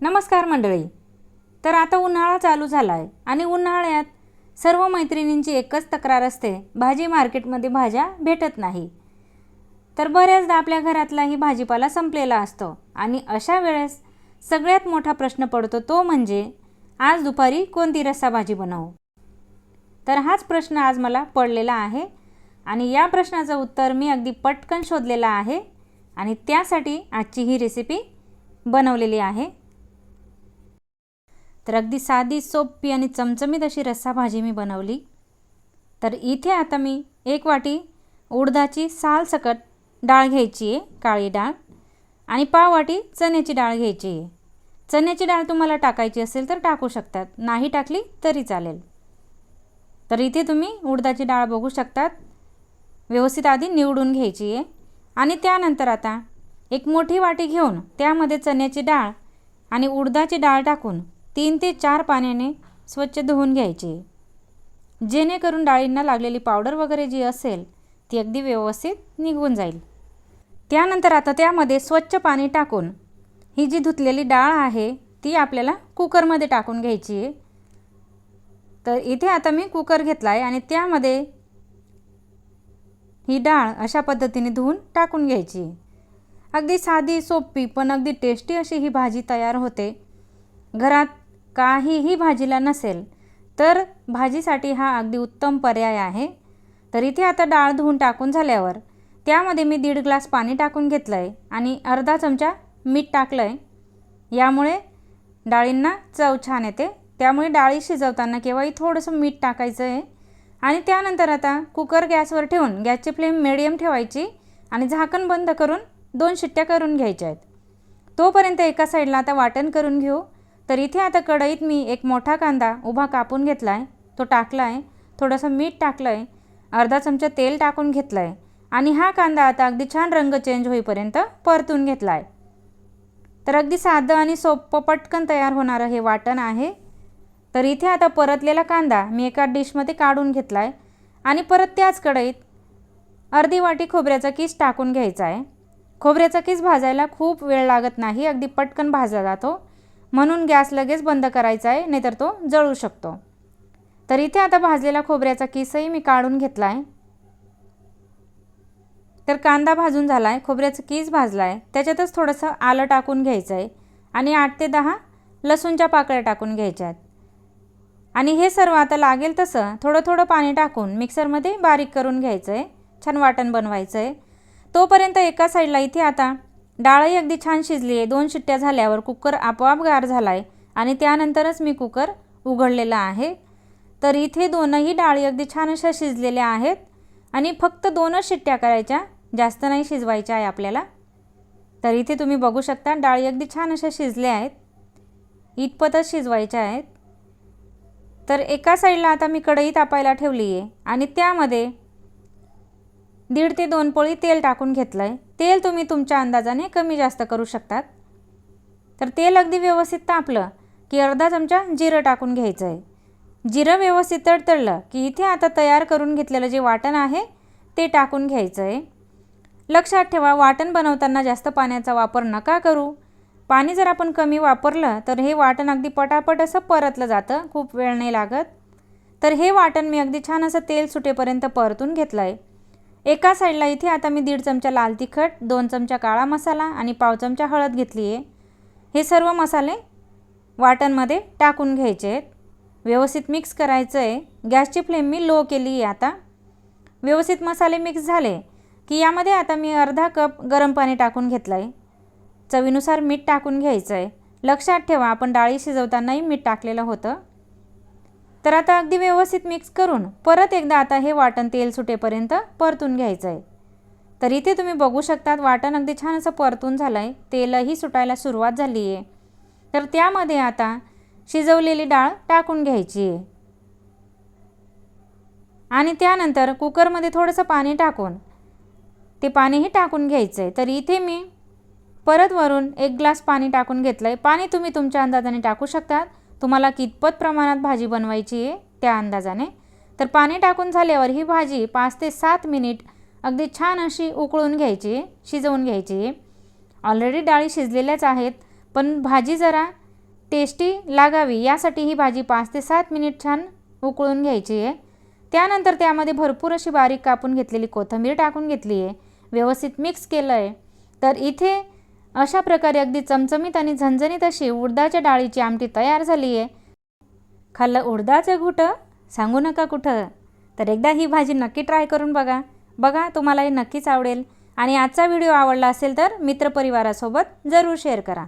नमस्कार मंडळी. तर आता उन्हाळा चालू झाला आहे आणि उन्हाळ्यात सर्व मैत्रिणींची एकच तक्रार असते भाजी मार्केटमध्ये भाज्या भेटत नाही. तर बऱ्याचदा आपल्या घरातलाही भाजीपाला संपलेला असतो आणि अशा वेळेस सगळ्यात मोठा प्रश्न पडतो तो म्हणजे आज दुपारी कोणती रस्सा भाजी बनवू? तर हाच प्रश्न आज मला पडलेला आहे आणि या प्रश्नाचं उत्तर मी अगदी पटकन शोधलेलं आहे आणि त्यासाठी आजची ही रेसिपी बनवलेली आहे. तर अगदी साधी सोपी आणि चमचमीत अशी रस्सा भाजी मी बनवली. तर इथे आता मी एक वाटी उडदाची सालसकट डाळ घ्यायची आहे काळी डाळ आणि पाव वाटी चण्याची डाळ घ्यायची आहे. चण्याची डाळ तुम्हाला टाकायची असेल तर टाकू शकतात नाही टाकली तरी चालेल. तर इथे तुम्ही उडदाची डाळ बघू शकतात व्यवस्थित आधी निवडून घ्यायची आहे. आणि त्यानंतर आता एक मोठी वाटी घेऊन त्यामध्ये चण्याची डाळ आणि उडदाची डाळ टाकून तीन ते चार पाण्याने स्वच्छ धुवून घ्यायची. जेणेकरून डाळींना लागलेली पावडर वगैरे जी असेल ती अगदी व्यवस्थित निघून जाईल. त्यानंतर आता त्यामध्ये स्वच्छ पाणी टाकून ही जी धुतलेली डाळ आहे ती आपल्याला कुकरमध्ये टाकून घ्यायची आहे. तर इथे आता मी कुकर घेतला आहे आणि त्यामध्ये ही डाळ अशा पद्धतीने धुवून टाकून घ्यायची. अगदी साधी सोपी पण अगदी टेस्टी अशी ही भाजी तयार होते. घरात काहीही भाजीला नसेल तर भाजीसाठी हा अगदी उत्तम पर्याय आहे. तर इथे आता डाळ धुवून टाकून झाल्यावर त्यामध्ये मी दीड ग्लास पाणी टाकून घेतलं आहे आणि अर्धा चमचा मीठ टाकलं आहे यामुळे डाळींना चव छान येते. त्यामुळे डाळी शिजवताना केव्हाही थोडंसं मीठ टाकायचं आहे आणि त्यानंतर आता कुकर गॅसवर ठेवून गॅसची फ्लेम मिडियम ठेवायची आणि झाकण बंद करून दोन शिट्ट्या करून घ्यायच्या आहेत. तोपर्यंत एका साईडला आता वाटण करून घेऊ. तर इथे आता कढईत मी एक मोठा कांदा उभा कापून घेतला आहे तो टाकला आहे थोडंसं मीठ टाकलं आहे अर्धा चमचा तेल टाकून घेतलं आहे आणि हा कांदा आता अगदी छान रंग चेंज होईपर्यंत परतून घेतला आहे तर अगदी साधं आणि सोपं पटकन तयार होणारं हे वाटण आहे. तर इथे आता परतलेला कांदा मी एका डिशमध्ये काढून घेतला आहे आणि परत त्याच कढईत अर्धी वाटी खोबऱ्याचा किस टाकून घ्यायचा आहे खोबऱ्याचा किस भाजायला खूप वेळ लागत नाही. अगदी पटकन भाजला जातो. म्हणून गॅस लगेच बंद करायचा आहे नाहीतर तो जळू शकतो. तर इथे आता भाजलेला खोबऱ्याचा किसही मी काढून घेतला आहे तर कांदा भाजून झाला आहे खोबऱ्याचं किस भाजला आहे त्याच्यातच थोडंसं आलं टाकून घ्यायचं आहे आणि आठ ते दहा लसूणच्या पाकळ्या टाकून घ्यायच्या आहेत आणि हे सर्व आता लागेल तसं थोडं थोडं पाणी टाकून मिक्सरमध्ये बारीक करून घ्यायचं आहे छान वाटण बनवायचं आहे तोपर्यंत एका साईडला इथे आता डाळही अगदी छान शिजली आहे दोन शिट्ट्या झाल्यावर कुकर आपोआप गार झाला आहे आणि त्यानंतरच मी कुकर उघडलेला आहे. तर इथे दोनही डाळी अगदी छान अशा शिजलेल्या आहेत आणि फक्त दोनच शिट्ट्या करायच्या जास्त नाही शिजवायच्या आहे आपल्याला. तर इथे तुम्ही बघू शकता डाळी अगदी छान अशा शिजल्या आहेत. इतपतच शिजवायच्या आहेत. तर एका साईडला आता मी कढई तापायला ठेवली आहे आणि त्यामध्ये दीड ते दोन पोळी तेल टाकून घेतलं आहे तेल तुम्ही तुमच्या अंदाजाने कमी जास्त करू शकतात. तर तेल अगदी व्यवस्थित तापलं की अर्धा चमचा जिरं टाकून घ्यायचं आहे जिरं व्यवस्थित तडतडलं की इथे आता तयार करून घेतलेलं जे वाटण आहे ते टाकून घ्यायचं आहे लक्षात ठेवा वाटण बनवताना जास्त पाण्याचा वापर नका करू. पाणी जर आपण कमी वापरलं तर हे वाटण अगदी पटापट असं परतलं जातं खूप वेळ नाही लागत. तर हे वाटण मी अगदी छान असं तेल सुटेपर्यंत परतून घेतलं आहे एका साईडला इथे आता मी दीड चमचा लाल तिखट दोन चमचा काळा मसाला आणि पाव चमचा हळद घेतली आहे. हे सर्व मसाले वाटणमध्ये टाकून घ्यायचे आहेत. व्यवस्थित मिक्स करायचं आहे. गॅसची फ्लेम मी लो केली आहे आता. व्यवस्थित मसाले मिक्स झाले की यामध्ये आता मी अर्धा कप गरम पाणी टाकून घेतलं आहे चवीनुसार मीठ टाकून घ्यायचं आहे लक्षात ठेवा आपण डाळी शिजवतानाही मीठ टाकलेलं होतं. तर आता अगदी व्यवस्थित मिक्स करून परत एकदा आता हे वाटण तेल सुटेपर्यंत परतून घ्यायचं आहे तर इथे तुम्ही बघू शकतात वाटण अगदी छान असं परतून झालं आहे तेलही सुटायला सुरुवात झाली आहे तर त्यामध्ये आता शिजवलेली डाळ टाकून घ्यायची आहे आणि त्यानंतर कुकरमध्ये थोडंसं पाणी टाकून ते पाणीही टाकून घ्यायचं आहे तर इथे मी परत वरून एक ग्लास पाणी टाकून घेतलं आहे पाणी तुम्ही तुमच्या अंदाजाने टाकू शकतात. तुम्हाला कितपत प्रमाणात भाजी बनवायची आहे त्या अंदाजाने? तर पाणी टाकून झाल्यावर ही भाजी पाच ते सात मिनिट अगदी छान अशी उकळून घ्यायची शिजवून घ्यायची. ऑलरेडी डाळी शिजलेल्याच आहेत पण भाजी जरा टेस्टी लागावी यासाठी ही भाजी पाच ते सात मिनिट छान उकळून घ्यायची आहे. त्यानंतर त्यामध्ये भरपूर अशी बारीक कापून घेतलेली कोथिंबीर टाकून घेतली आहे. व्यवस्थित मिक्स केलं आहे तर इथे अशा प्रकारे अगदी चमचमीत आणि झणझणीत अशी उडदाच्या डाळीची आमटी तयार झाली आहे. खाल्लं उडदाचं घुट? सांगू नका कुठं? तर एकदा ही भाजी नक्की ट्राय करून बघा. बघा तुम्हालाही नक्कीच आवडेल. आणि आजचा व्हिडिओ आवडला असेल तर मित्रपरिवारासोबत जरूर शेअर करा.